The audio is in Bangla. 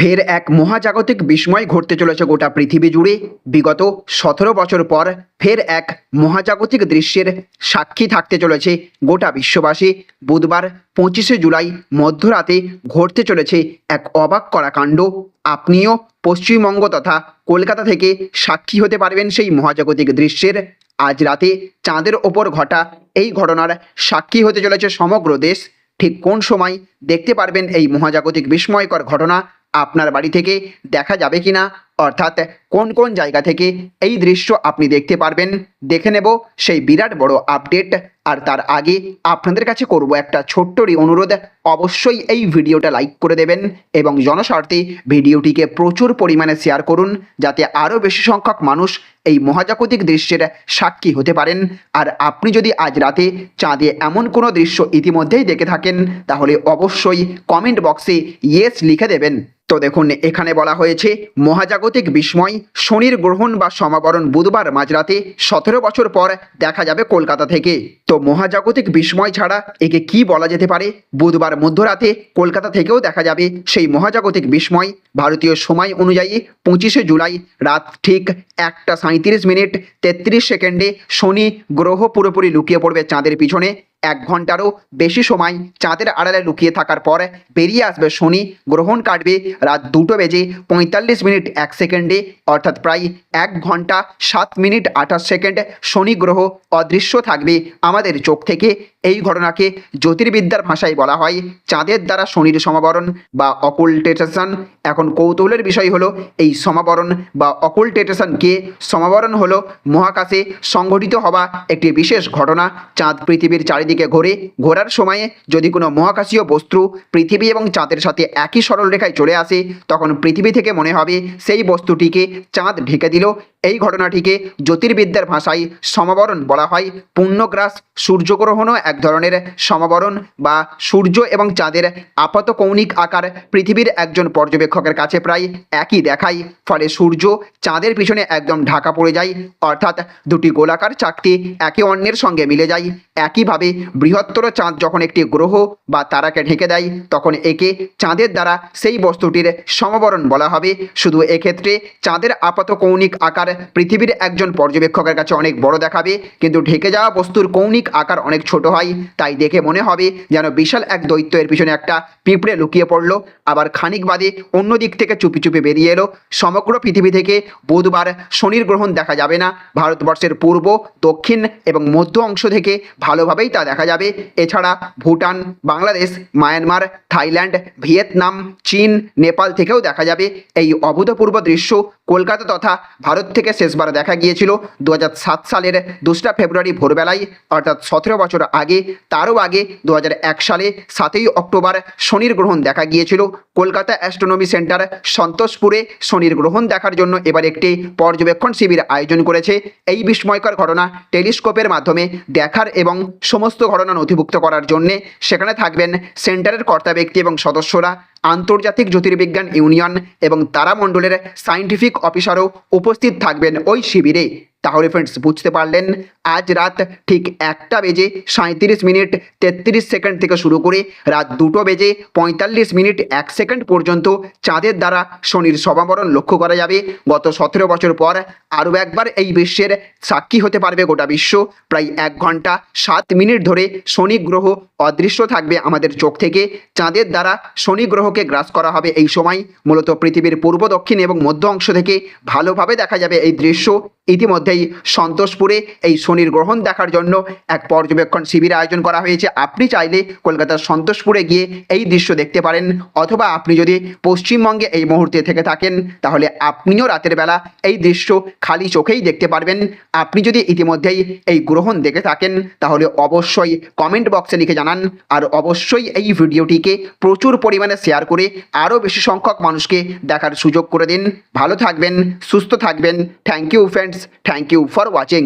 ফের এক মহাজাগতিক বিস্ময় ঘটতে চলেছে গোটা পৃথিবী জুড়ে। বিগত সতেরো বছর পর ফের এক মহাজাগতিক দৃশ্যের সাক্ষী থাকতে চলেছে গোটা বিশ্ববাসী। বুধবার পঁচিশে জুলাই মধ্যরাতে ঘটতে চলেছে এক অবাক করা কাণ্ড আপনিও পশ্চিমবঙ্গ তথা কলকাতা থেকে সাক্ষী হতে পারবেন সেই মহাজাগতিক দৃশ্যের। আজ রাতে চাঁদের ওপর ঘটা এই ঘটনার সাক্ষী হতে চলেছে সমগ্র দেশ। ঠিক কোন সময় দেখতে পারবেন এই মহাজাগতিক বিস্ময়কর ঘটনা আপনার বাড়ি থেকে দেখা যাবে কিনা? অর্থাৎ কোন কোন জায়গা থেকে এই দৃশ্য আপনি দেখতে পারবেন? দেখে নেব সেই বিরাট বড় আপডেট আর তার আগে আপনাদের কাছে করব একটা ছোট্টরই অনুরোধ। অবশ্যই এই ভিডিওটা লাইক করে দেবেন এবং জনস্বার্থে ভিডিওটিকে প্রচুর পরিমাণে শেয়ার করুন, যাতে আরও বেশি সংখ্যক মানুষ এই মহাজাগতিক দৃশ্যের সাক্ষী হতে পারেন। আর আপনি যদি আজ রাতে চাঁদে এমন কোনো দৃশ্য ইতিমধ্যেই দেখে থাকেন, তাহলে অবশ্যই কমেন্ট বক্সে ইয়েস লিখে দেবেন। তো দেখুন, এখানে বলা হয়েছে, মহাজাগতিক বিস্ময়, শনির গ্রহণ বা সমাবরণ বুধবার মাঝরাতে সতেরো বছর পর দেখা যাবে কলকাতা থেকে। তো মহাজাগতিক বিস্ময় ছাড়া একে কি বলা যেতে পারে? বুধবার মধ্যরাতে কলকাতা থেকেও দেখা যাবে সেই মহাজাগতিক বিস্ময়। ভারতীয় সময় অনুযায়ী পঁচিশে জুলাই রাত ঠিক একটা সাঁত্রিশ মিনিট তেত্রিশ সেকেন্ডে শনি গ্রহ পুরোপুরি লুকিয়ে পড়বে চাঁদের পিছনে। এক ঘন্টারও বেশি সময় চাঁদের আড়ালে লুকিয়ে থাকার পর বেরিয়ে আসবে শনি, গ্রহণ কাটবে রাত দুটো বেজে পঁয়তাল্লিশ মিনিট এক সেকেন্ডে, অর্থাৎ প্রায় এক ঘণ্টা সাত মিনিট আঠাশ সেকেন্ড শনি গ্রহ অদৃশ্য থাকবে আমাদের চোখ থেকে। এই ঘটনাকে জ্যোতির্বিদ্যার ভাষায় বলা হয় চাঁদের দ্বারা শনির সমাবরণ বা অকুলটেটেশন এখন কৌতূহলের বিষয় হলো এই সমাবরণ বা অকুলটেটেশনকে সমাবরণ হলো মহাকাশে সংঘটিত হওয়া একটি বিশেষ ঘটনা। চাঁদ পৃথিবীর চারিদিকে ঘোরে, ঘোরার সময়ে যদি কোনো মহাকাশীয় বস্তু পৃথিবী এবং চাঁদের সাথে একই সরলরেখায় চলে আসে, তখন পৃথিবী থেকে মনে হবে সেই বস্তুটিকে চাঁদ ঢেকে দিল। এই ঘটনাটিকে জ্যোতির্বিদ্যার ভাষায় সমাবরণ বলা হয়। পূর্ণগ্রাস সূর্যগ্রহণও এক ধরনের সমাবরণ বা সূর্য এবং চাঁদের আপাত কৌণিক আকার পৃথিবীর একজন পর্যবেক্ষকের কাছে প্রায় একই দেখায়। ফলে সূর্য চাঁদের পিছনে একদম ঢাকা পড়ে যায়, অর্থাৎ দুটি গোলাকার চাকতি একে অন্যের সঙ্গে মিলে যায়। একইভাবে বৃহত্তর চাঁদ যখন একটি গ্রহ বা তারাকে ঢেকে দেয়, তখন একে চাঁদের দ্বারা সেই বস্তুটির সমবরণ বলা হবে। শুধু এক্ষেত্রে চাঁদের আপাত কৌণিক আকার পৃথিবীর একজন পর্যবেক্ষকের কাছে অনেক বড় দেখাবে, কিন্তু ঢেকে যাওয়া বস্তুর কৌণিক আকার অনেক ছোট হয়, তাই দেখে মনে হবে যেন বিশাল এক দৈত্য এর পিছনে একটা পিঁপড়ে লুকিয়ে পড়ল। আবার খানিক বাদে অন্য দিক থেকে চুপি চুপি বেরিয়ে এলো। সমগ্র পৃথিবী থেকে বুধবার শনির গ্রহণ দেখা যাবে না। ভারতবর্ষের পূর্ব, দক্ষিণ এবং মধ্য অংশ থেকে ভালোভাবেই তা দেখা যাবে। এছাড়া Bhutan, Bangladesh, Myanmar, Thailand, Vietnam, চীন, নেপাল থেকেও দেখা যাবে। এই অভূতপূর্ব দৃশ্য কলকাতা তথা ভারত থেকে শেষবার দেখা গিয়েছিল। দু হাজার সাত সালের দোসরা ফেব্রুয়ারি ভোরবেলায়, অর্থাৎ সতেরো বছর আগে, তারও আগে দু হাজার এক সালে, সাতই অক্টোবর শনির গ্রহণ দেখা গিয়েছিল। কলকাতা অ্যাস্ট্রোনমি সেন্টার সন্তোষপুরে শনির গ্রহণ দেখার জন্য এবার একটি পর্যবেক্ষণ শিবির আয়োজন করেছে। এই বিস্ময়কর ঘটনা টেলিস্কোপের মাধ্যমে দেখার এবং সমস্ত ঘটনা নথিভুক্ত করার জন্যে। সেখানে থাকবেন সেন্টারের কর্তা ব্যক্তি এবং সদস্যরা। আন্তর্জাতিক জ্যোতির্বিজ্ঞান ইউনিয়ন এবং তারামণ্ডলের সায়েন্টিফিক অফিসারও উপস্থিত থাকবেন ওই শিবিরে। তাহলে ফ্রেন্ডস বুঝতে পারলেন আজ রাত ঠিক একটা বেজে সাঁত্রিশ মিনিট তেত্রিশ সেকেন্ড থেকে শুরু করে রাত দুটো বেজে পঁয়তাল্লিশ মিনিট এক সেকেন্ড পর্যন্ত চাঁদের দ্বারা শনির সমাবরণ লক্ষ্য করা যাবে। গত সতেরো বছর পর আরও একবার এই বিশ্বের সাক্ষী হতে পারবে গোটা বিশ্ব। প্রায় এক ঘণ্টা সাত মিনিট ধরে শনি গ্রহ অদৃশ্য থাকবে আমাদের চোখ থেকে। চাঁদের দ্বারা শনি গ্রহকে গ্রাস করা হবে এই সময়। মূলত পৃথিবীর পূর্ব, দক্ষিণ এবং মধ্য অংশ থেকে ভালোভাবে দেখা যাবে এই দৃশ্য। ইতিমধ্যেই সন্তোষপুরে এই শনির গ্রহণ দেখার জন্য এক পর্যবেক্ষণ শিবির আয়োজন করা হয়েছে। আপনি চাইলে কলকাতার সন্তোষপুরে গিয়ে এই দৃশ্য দেখতে পারেন। অথবা আপনি যদি পশ্চিমবঙ্গে এই মুহূর্তে থেকে থাকেন, তাহলে আপনিও রাতের বেলা এই দৃশ্য খালি চোখেই দেখতে পারবেন। আপনি যদি ইতিমধ্যেই এই গ্রহণ দেখে থাকেন, তাহলে অবশ্যই কমেন্ট বক্সে লিখে জানান। আর অবশ্যই এই ভিডিওটিকে প্রচুর পরিমাণে শেয়ার করে আরও বেশি সংখ্যক মানুষকে দেখার সুযোগ করে দিন। ভালো থাকবেন, সুস্থ থাকবেন। Thank you, friends. Thank you for watching.